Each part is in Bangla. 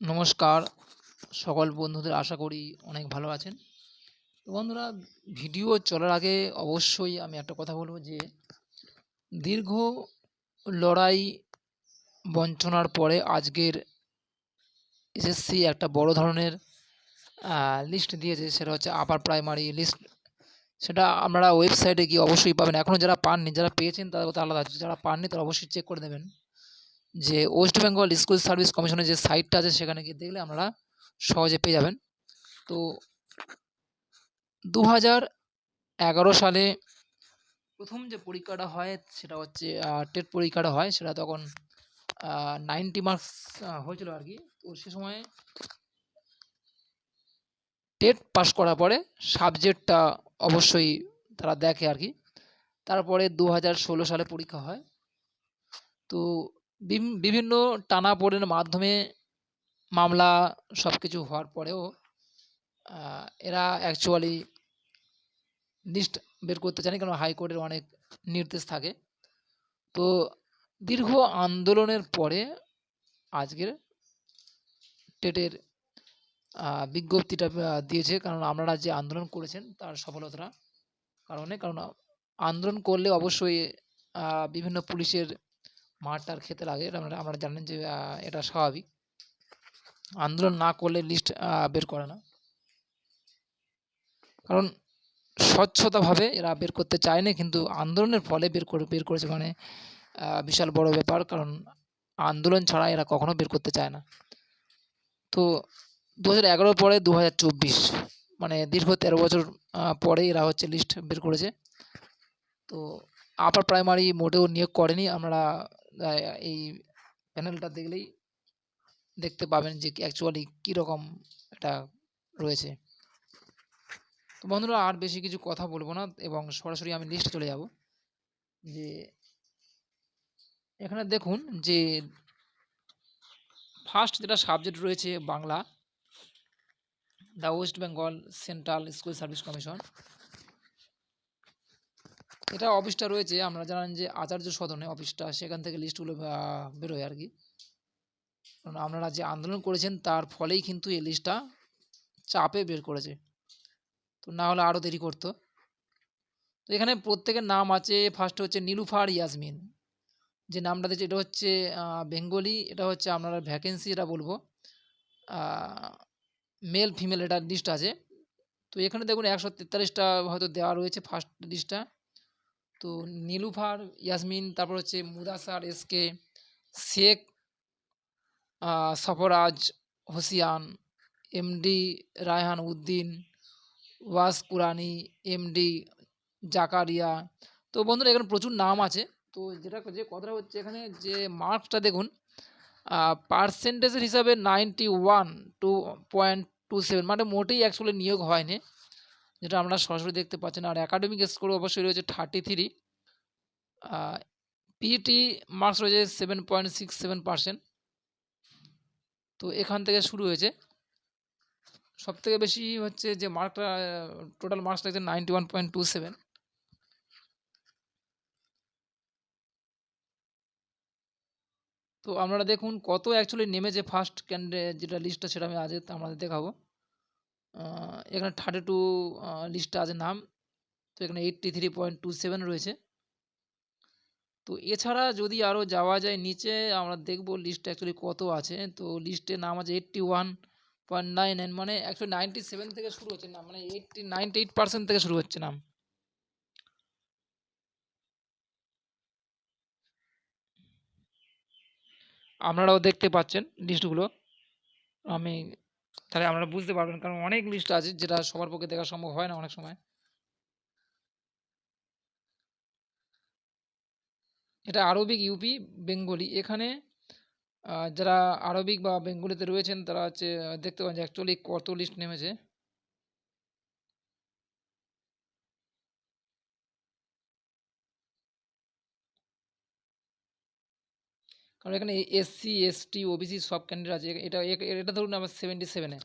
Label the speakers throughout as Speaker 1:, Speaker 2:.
Speaker 1: নমস্কার। সকল বন্ধুদের আশা করি অনেক ভালো আছেন। বন্ধুরা, ভিডিও চলার আগে অবশ্যই আমি একটা কথা বলব যে, দীর্ঘ লড়াই বঞ্চনার পরে আজকের এসএসসি একটা বড় ধরনের লিস্ট দিয়েছে, সেটা হচ্ছে আপার প্রাইমারি লিস্ট সেটা আপনারা ওয়েবসাইটে গিয়ে অবশ্যই পাবেন। এখনও যারা পাননি, যারা পেয়েছেন তাদের কথা আলাদা আছে। যারা পাননি তারা অবশ্যই চেক করে দেবেন যে ওয়েস্ট বেঙ্গল স্কুল সার্ভিস কমিশনের যে সাইটটা আছে সেখানে গিয়ে দেখলে আপনারা সহজে পেয়ে যাবেন। তো দু এগারো সালে প্রথম যে পরীক্ষাটা হয় সেটা হচ্ছে টেট পরীক্ষাটা হয়, সেটা তখন নাইনটি মার্কস হয়েছিল আর কি। তো সে সময় টেট পাস করার পরে সাবজেক্টটা অবশ্যই তারা দেখে আর কি। তারপরে দু হাজার ষোলো সালে পরীক্ষা হয়। তো বিভিন্ন টানা টানাপোড়েনের মাধ্যমে মামলা সব কিছু হওয়ার পরেও এরা অ্যাকচুয়ালি লিস্ট বের করতে চায়নি কারণ হাইকোর্টের অনেক নির্দেশ থাকে। তো দীর্ঘ আন্দোলনের পরে আজকের টেটের বিজ্ঞপ্তিটা দিয়েছে কারণ আপনারা যে আন্দোলন করেছেন তার সফলতার কারণে। কারণ আন্দোলন করলে অবশ্যই বিভিন্ন পুলিশের মারটার খেতে লাগে, এটা আপনারা জানেন যে এটা স্বাভাবিক। আন্দোলন না করলে লিস্ট বের করে না। কারণ স্বচ্ছতাভাবে এরা বের করতে চায় না, কিন্তু আন্দোলনের ফলে বের করে, বের করেছে মানে বিশাল বড় ব্যাপার। কারণ আন্দোলন ছাড়া এরা কখনো বের করতে চায় না। তো দু হাজার পরে দু হাজার চব্বিশ মানে দীর্ঘ তেরো বছর পরে এরা হচ্ছে লিস্ট বের করেছে। তো আপার প্রাইমারি মোটেও নিয়োগ করেনি। আমরা এই প্যানেলটা দেখলেই দেখতে পাবেন যে অ্যাকচুয়ালি কীরকম এটা রয়েছে। তো বন্ধুরা, আর বেশি কিছু কথা বলব না এবং সরাসরি আমি লিস্টে চলে যাব। যে এখানে দেখুন যে ফার্স্ট যেটা সাবজেক্ট রয়েছে Bangla the West Bengal Central School Service Commission এটা অফিসটা রয়েছে, আমরা জানেন যে আচার্য সদনে অফিসটা, সেখান থেকে লিস্টগুলো বেরোয় আর কি। আপনারা যে আন্দোলন করেছেন, তার ফলেই কিন্তু এই লিস্টটা চাপে বের করেছে। তো না হলে আরও দেরি করতো। তো এখানে প্রত্যেকের নাম আছে ফার্স্ট হচ্ছে নীলুফার ইয়াসমিন। যে নামটা দিয়েছে, এটা হচ্ছে বেঙ্গলি, এটা হচ্ছে আপনারা ভ্যাকেন্সি এটা বলব মেল ফিমেল এটা লিস্ট আছে। তো এখানে দেখুন একশো তেতাল্লিশটা হয়তো দেওয়া রয়েছে ফার্স্ট লিস্টটা তো নীলুফার ইয়াসমিন, তারপর হচ্ছে মুদাসার এসকে শেখ সফরাজ, হোসিয়ান এমডি রায়হান উদ্দিন, ওয়াস কুরানি এমডি জাকারিয়া। তো বন্ধুরা, এখানে প্রচুর নাম আছে। তো যেটা যে কথাটা হচ্ছে এখানে যে মার্কসটা দেখুন পার্সেন্টেজের হিসাবে ninety one two point two seven মানে মোটেই অ্যাকচুয়ালি নিয়োগ হয়নি। যেটা আমরা সরাসরি দেখতে পাচ্ছেন আর একাডেমিক স্কোর অবশ্যই রয়েছে থার্টি থ্রি পিইটি মার্কস রয়েছে seven point six seven percent তো এখান থেকে শুরু হয়েছে। সব থেকে বেশি হচ্ছে যে মার্কটা টোটাল মার্কসটা হচ্ছে ninety one point two seven তো আপনারা দেখুন কত অ্যাকচুয়ালি নেমেছে ফার্স্ট ক্যান্ডিডেট যেটা লিস্টটা সেটা আমি আজ আমাদের দেখাবো। এখানে থার্টি টু লিস্টটা আছে নাম। তো এখানে eighty three point two seven রয়েছে। তো এছাড়া যদি আরও যাওয়া যায় নিচে, আমরা দেখব লিস্টে অ্যাকচুয়ালি কত আছে। তো লিস্টে নাম আছে eighty one point nine nine মানে অ্যাকচুয়ালি নাইনটি সেভেন থেকে শুরু হচ্ছে নাম মানে এইটটি নাইনটি এইট পার্সেন্ট থেকে শুরু হচ্ছে নাম। আপনারাও দেখতে পাচ্ছেন লিস্টগুলো আমি তাহলে আপনারা বুঝতে পারবেন, কারণ অনেক লিস্ট আছে যেটা সবার পক্ষে দেখা সম্ভব হয় না অনেক সময়। এটা আরবিক ইউপি বেঙ্গলি এখানে যারা আরবিক বা বেঙ্গলিতে রয়েছেন, তারা হচ্ছে দেখতে পাচ্ছেন অ্যাকচুয়ালি কত লিস্ট নেমেছে। কারণ এখানে এসসি, এসটি, ওবিসি সব ক্যান্ডিডেট আছে। এটা এটা ধরুন আমার সেভেন্টি সেভেনে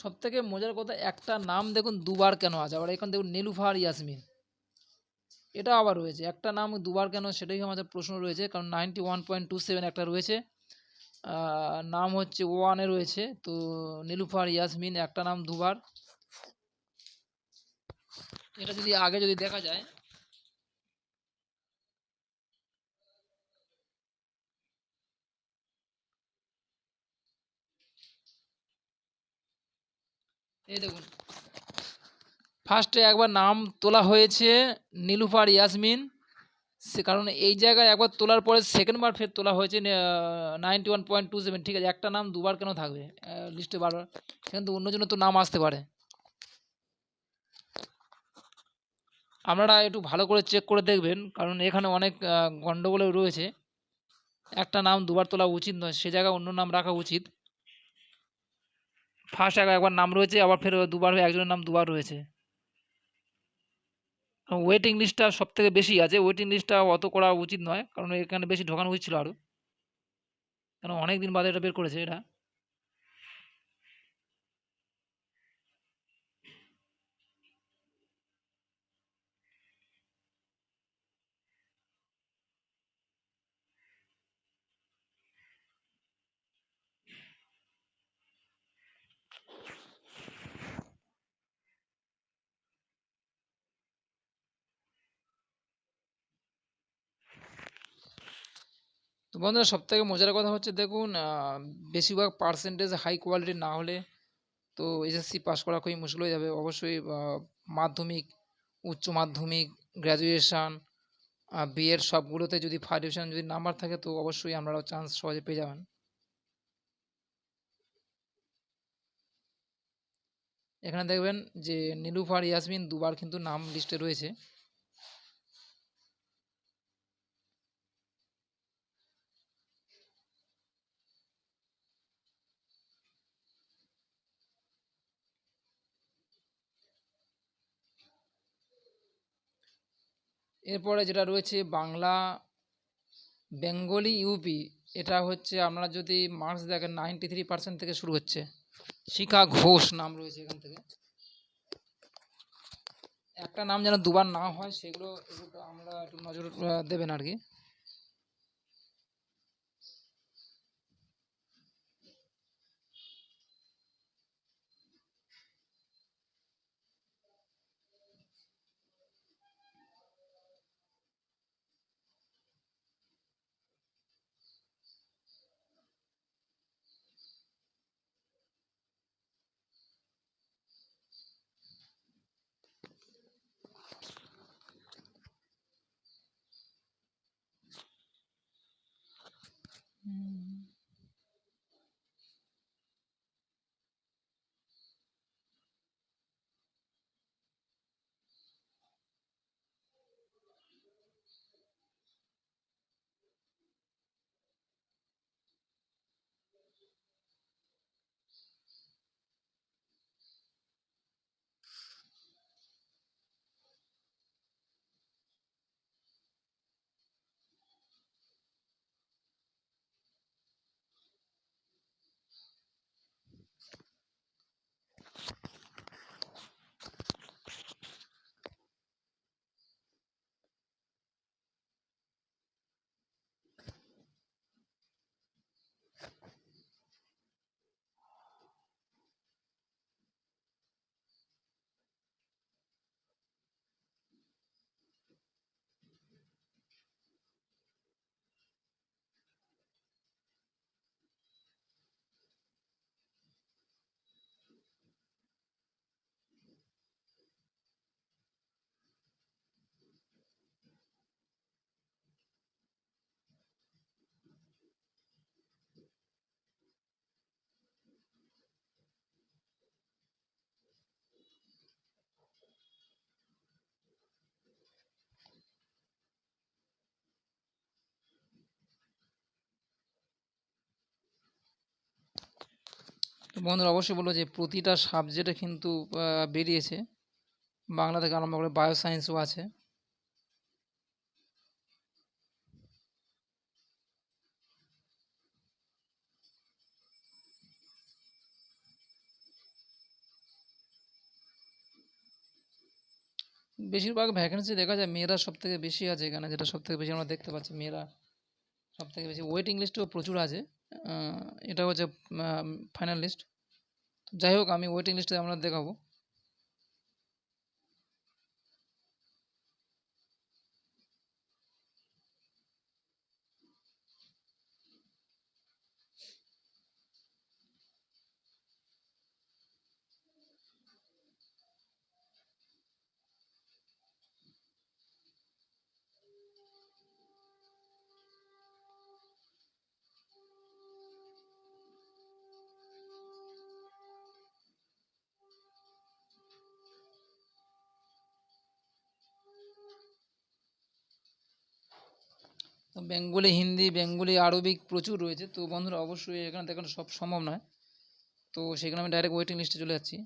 Speaker 1: সব থেকে মজার কথা, একটা নাম দেখুন দুবার কেন আছে। আবার এখানে দেখুন নীলুফার ইয়াসমিন। এটা আবার রয়েছে। একটা নাম দুবার কেন, সেটাই আমাদের প্রশ্ন রয়েছে। কারণ ninety one point two seven একটা রয়েছে। নাম হচ্ছে ওয়ানে রয়েছে। তো নীলুফার ইয়াসমিন, একটা নাম দুবার। এটা যদি আগে যদি দেখা যায়। এই দেখুন। ফার্স্টে একবার নাম তোলা হয়েছে নীলুফার ইয়াসমিন। সে কারণ এই জায়গায় একবার তোলার পরে সেকেন্ডবার ফের তোলা হয়েছে ninety one point two seven ঠিক আছে? একটা নাম দুবার কেন থাকবে? লিস্টে বারবার। সেখানে তো অন্য জন্য তো নাম আসতে পারে। আপনারা একটু ভালো করে চেক করে দেখবেন কারণ এখানে অনেক আহ, গন্ডগোলও রয়েছে। একটা নাম দুবার তোলা উচিত নয় সে জায়গায় অন্য নাম রাখা উচিত। ফার্স্ট একবার নাম রয়েছে আবার ফের দুবার একজনের নাম দুবার রয়েছে। ওয়েটিং লিস্টটা সব থেকে বেশি আছে। ওয়েটিং লিস্টটা অত করা উচিত নয়, কারণ এখানে বেশি ঢোকানো উচিত ছিল আরও কেন? অনেক দিন বাদে এটা বের করেছে এটা তো বন্ধুরা সব থেকে মজার কথা হচ্ছে, দেখুন বেশিরভাগ পার্সেন্টেজ হাই কোয়ালিটি না হলে তো এসএসসি পাস করা খুবই মুশকিল হয়ে যাবে। অবশ্যই মাধ্যমিক, উচ্চ মাধ্যমিক গ্র্যাজুয়েশান বিএড সবগুলোতে যদি ডিভিশন যদি নাম্বার থাকে, তো অবশ্যই আপনারাও চান্স সহজে পেয়ে যাবেন। এখানে দেখবেন যে, নীলুফার ইয়াসমিন দুবার কিন্তু নাম লিস্টে রয়েছে। এরপরে যেটা রয়েছে বাংলা, বেঙ্গলি ইউপি এটা হচ্ছে আপনারা যদি মার্কস দেখেন নাইনটি থ্রি পার্সেন্ট থেকে শুরু হচ্ছে। শিখা ঘোষ নাম রয়েছে এখান থেকে। একটা নাম যেন দুবার না হয়, সেগুলো আমরা একটু নজর দেবেন আর কি। বন্ধুরা অবশ্যই বলব যে প্রতিটা সাবজেক্টে কিন্তু বেরিয়েছে। বাংলা থেকে আরম্ভ করে বায়ো সায়েন্সও আছে। বেশিরভাগ ভ্যাকেন্সি দেখা যায় মেয়েরা সব থেকে বেশি আছে এখানে, যেটা সব থেকে বেশি আমরা দেখতে পাচ্ছি। মেয়েরা সব থেকে বেশি ওয়েটিং লিস্টও প্রচুর আছে। এটা হচ্ছে ফাইনাল লিস্ট যাই হোক আমি ওয়েটিং লিস্টে আপনার দেখাবো। তো বেঙ্গলি হিন্দি, বেঙ্গলি আরবিক প্রচুর রয়েছে। তো বন্ধুরা, অবশ্যই এখানে দেখানো সব সম্ভব নয়। তো সেখানে আমি ডাইরেক্ট ওয়েটিং লিস্টে চলে যাচ্ছি।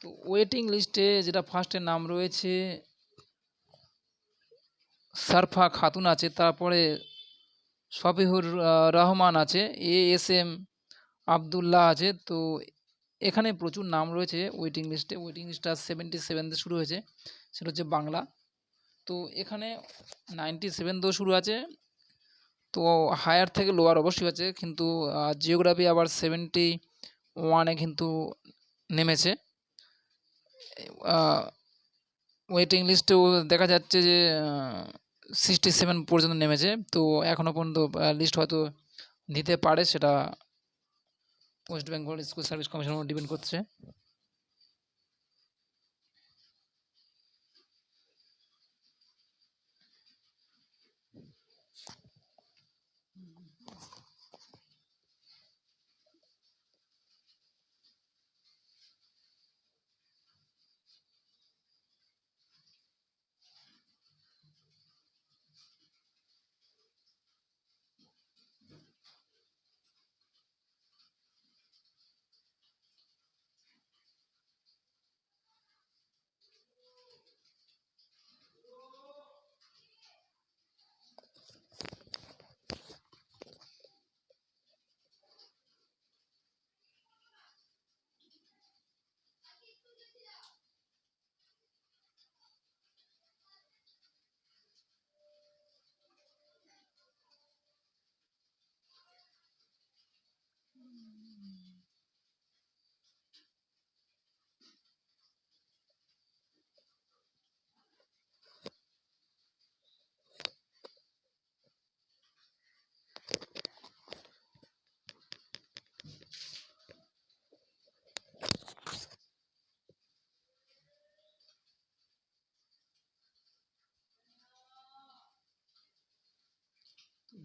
Speaker 1: তো ওয়েটিং লিস্টে যেটা ফার্স্টের নাম রয়েছে, সারফা খাতুন আছে, তারপরে শফিহুর রহমান আছে এ এস এম আবদুল্লাহ আছে। তো এখানে প্রচুর নাম রয়েছে ওয়েটিং লিস্টে ওয়েটিং লিস্টটা সেভেন্টি সেভেন দিয়ে শুরু হয়েছে। সেটা হচ্ছে বাংলা। তো এখানে নাইনটি সেভেন দিয়েও শুরু আছে। তো হায়ার থেকে লোয়ার অবশ্যই আছে। কিন্তু জিওগ্রাফি আবার সেভেন্টি ওয়ানে কিন্তু নেমেছে। ওয়েটিং লিস্টেও দেখা যাচ্ছে যে সিক্সটি সেভেন পর্যন্ত নেমেছে। তো এখনও পর্যন্ত লিস্ট হয়তো দিতে পারে সেটা ওয়েস্ট বেঙ্গল স্কুল সার্ভিস কমিশনের উপর ডিপেন্ড করছে।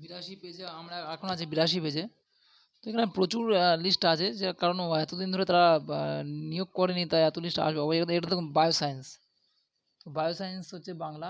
Speaker 1: বিরাশি পেজে আমরা এখন আছি বিরাশি পেজে তো এখানে প্রচুর লিস্ট আছে, যে কারণ এতদিন ধরে তারা নিয়োগ করেনি, তাই এত লিস্ট আসবে। এটা তো দেখুন বায়ো সায়েন্স তো বায়ো সায়েন্স হচ্ছে বাংলা।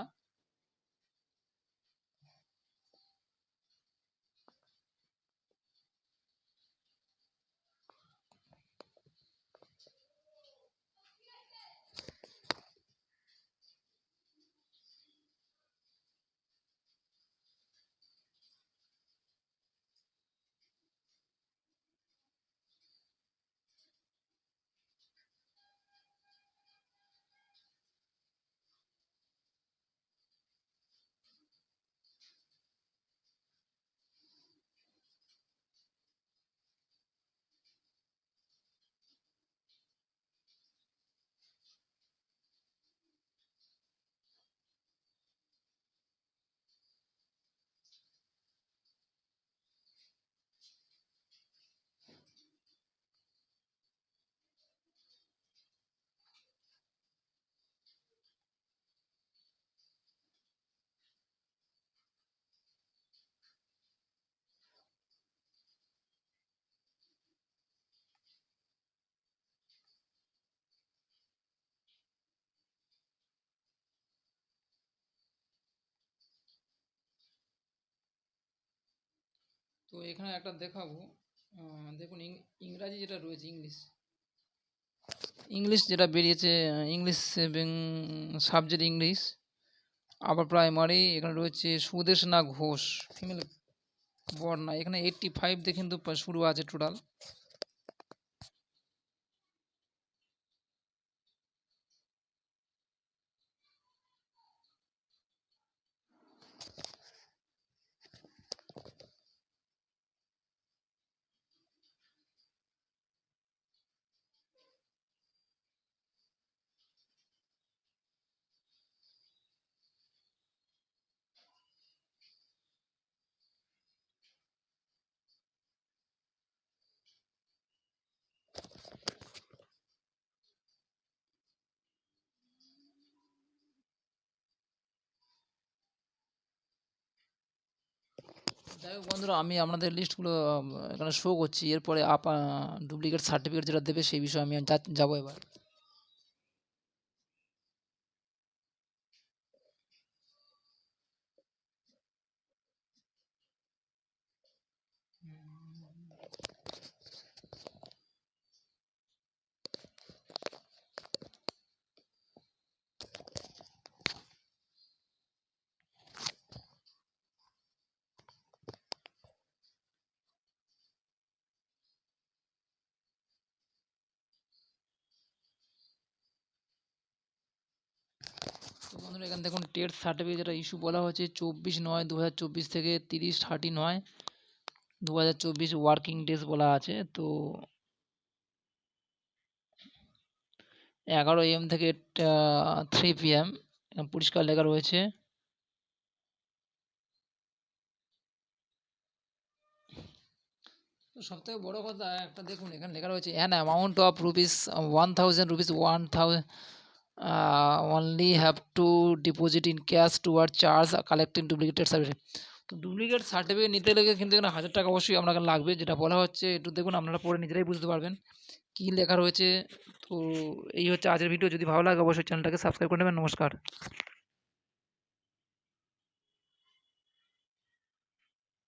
Speaker 1: তো এখানে একটা দেখাবো। দেখুন ইংরাজি যেটা রয়েছে, ইংলিশ। ইংলিশ যেটা বেরিয়েছে ইংলিশ সাবজেক্ট ইংলিশ, আবার প্রাইমারি এখানে রয়েছে সুদেশনা ঘোষ ফিমেল বর্ণা এখানে এইটটি ফাইভ দিয়ে কিন্তু শুরু আছে টোটাল যাই হোক বন্ধুরা, আমি আপনাদের লিস্টগুলো এখানে শো করছি। এরপরে আপ ডুপ্লিকেট সার্টিফিকেট যেটা দেবে, সেই বিষয়ে আমি যাব এবার। বন্ধুরা, এখানে দেখুন টেট সার্টিফিকেট যেটা ইস্যু বলা হচ্ছে চব্বিশ নয় দু থেকে তিরিশ থার্টি নয় দু ওয়ার্কিং ডেজ বলা আছে। তো এগারো এম থেকে থ্রি পি এম পরিষ্কার লেখা রয়েছে। সব থেকে বড়ো কথা একটা দেখুন, এখানে লেখা রয়েছে an amount of rupees one thousand rupees one thousand only have to deposit in cash toward charge collecting duplicated certificate তো ডুপ্লিকেট সার্টিফিকেট নিতে গেলে কিন্তু এখানে হাজার টাকা অবশ্যই আপনাকে লাগবে। যেটা বলা হচ্ছে, একটু দেখুন আপনারা পরে নিজেরাই বুঝতে পারবেন কী লেখা রয়েছে। তো এই হচ্ছে আজকের ভিডিও যদি ভালো লাগে অবশ্যই চ্যানেলটাকে সাবস্ক্রাইব করে নেবেন। নমস্কার।